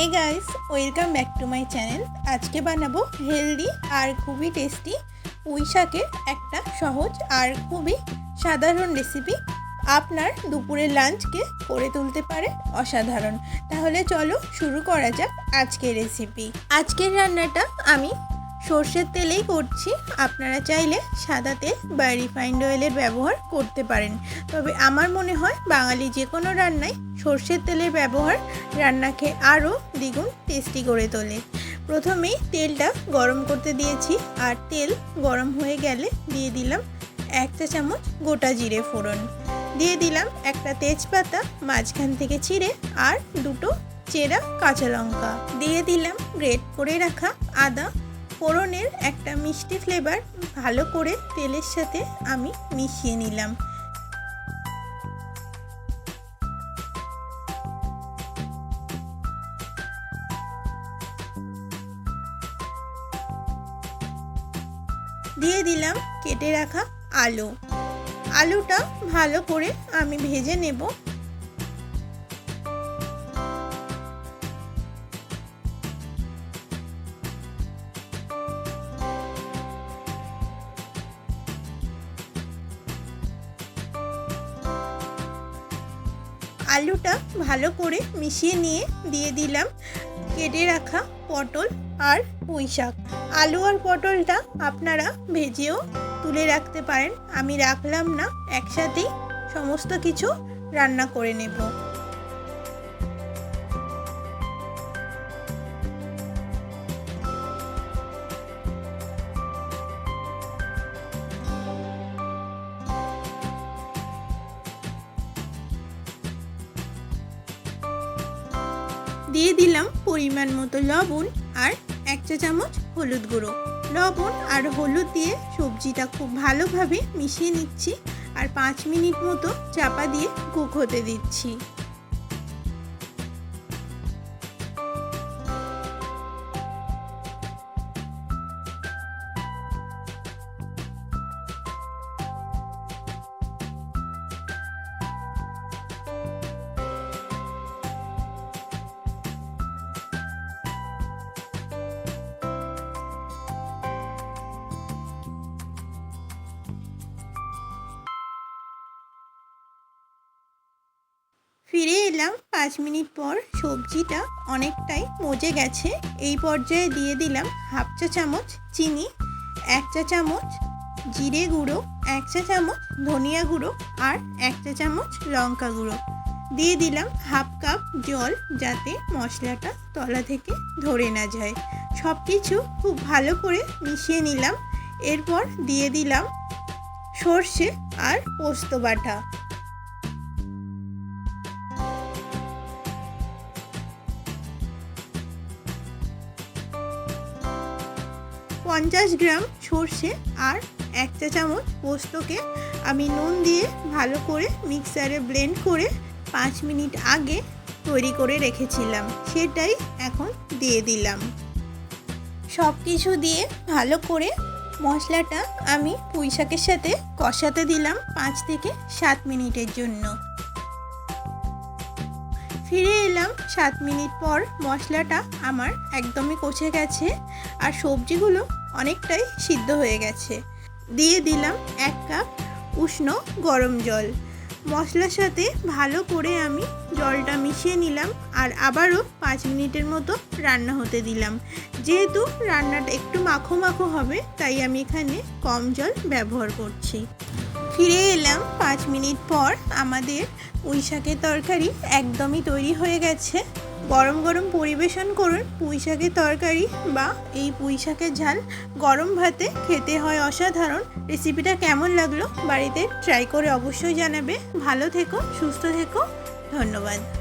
Hey guys welcome back to my channel আজকে বানাবো healthy আর খুবই টেস্টি পুঁই শাকের একটা সহজ আর খুবই সাধারণ রেসিপি আপনার দুপুরের লাঞ্চকে করে তুলতে পারে অসাধারণ। তাহলে চলো শুরু করা যাক আজকের রেসিপি আজকের রান্নাটা আমি সর্ষের তেলেই করছি। আপনারা চাইলে সাদা তেল বা রিফাইন্ড অয়েলের ব্যবহার করতে পারেন। তবে আমার মনে হয় বাঙালি যে কোনো রান্নায় সর্ষের তেলের ব্যবহার রান্নাকে আরও দ্বিগুণ টেস্টি করে তোলে। প্রথমেই তেলটা গরম করতে দিয়েছি আর তেল গরম হয়ে গেলে দিয়ে দিলাম এক চা চামচ গোটা জিরে ফোড়ন। দিয়ে দিলাম একটা তেজপাতা, মাঝখান থেকে চিড়ে আর দুটো চেরা কাঁচা লঙ্কা। দিয়ে দিলাম গ্রেট করে রাখা আদা ফোড়নের একটা মিষ্টি ফ্লেভার ভালো করে তেলের সাথে আমি মিশিয়ে নিলাম। দিয়ে দিলাম কেটে রাখা আলু। আলুটা ভালো করে আমি ভেজে নেব। আলুটা ভালো করে মিশিয়ে নিয়ে দিয়ে দিলাম। কেটে রাখা পটল আর পুঁই শাক। আলু আর পটলটা আপনারা ভেজেও তুলে রাখতে পারেন। আমি রাখলাম না, একসাথেই সমস্ত কিছু রান্না করে নেব। দিয়ে দিলাম পরিমাণ মতো লবণ আর এক চা চামচ হলুদ গুঁড়ো। লবণ আর হলুদ দিয়ে সবজিটা খুব ভালোভাবে মিশিয়ে নিচ্ছি আর পাঁচ মিনিট মতো চাপা দিয়ে কুক হতে দিচ্ছি। ফিরে এলাম পাঁচ মিনিট পর সবজিটা অনেকটাই মজে গেছে। এই পর্যায়ে দিয়ে দিলাম হাফ চা চামচ চিনি, এক চা চামচ জিরে গুঁড়ো, এক চা চামচ ধনিয়া গুঁড়ো আর এক চা চামচ লঙ্কা গুঁড়ো। দিয়ে দিলাম হাফ কাপ জল যাতে মশলাটা তলা থেকে ধরে না যায়। সব কিছু খুব ভালো করে মিশিয়ে নিলাম। এরপর দিয়ে দিলাম সর্ষে আর পোস্ত বাটা। পঞ্চাশ গ্রাম সর্ষে আর এক চা চামচ পোস্তকে আমি নুন দিয়ে ভালো করে মিক্সারে ব্লেন্ড করে পাঁচ মিনিট আগে তৈরি করে রেখেছিলাম। সেটাই এখন দিয়ে দিলাম। সব কিছু দিয়ে ভালো করে মশলাটা আমি পুঁই শাকের সাথে কষাতে দিলাম পাঁচ থেকে সাত মিনিটের জন্য। ফিরে এলাম সাত মিনিট পর মশলাটা আমার একদমই কষে গেছে আর সবজিগুলো অনেকটাই সিদ্ধ হয়ে গেছে। দিয়ে দিলাম এক কাপ উষ্ণ গরম জল। মশলার সাথে ভালো করে আমি জলটা মিশিয়ে নিলাম আর আবারও পাঁচ মিনিটের মতো রান্না হতে দিলাম। যেহেতু রান্নাটা একটু মাখো মাখো হবে, তাই আমি এখানে কম জল ব্যবহার করছি। ফিরে এলাম পাঁচ মিনিট পর আমাদের পুঁই শাকের তরকারি একদমই তৈরি হয়ে গেছে। গরম গরম পরিবেশন করুন পুঁইশাকের তরকারি বা এই পুঁইশাকের ঝাল গরম ভাতে খেতে হয় অসাধারণ। রেসিপিটা কেমন লাগল বাড়িতে? ট্রাই করে অবশ্যই জানাবে। ভালো থেকো, সুস্থ থেকো। ধন্যবাদ।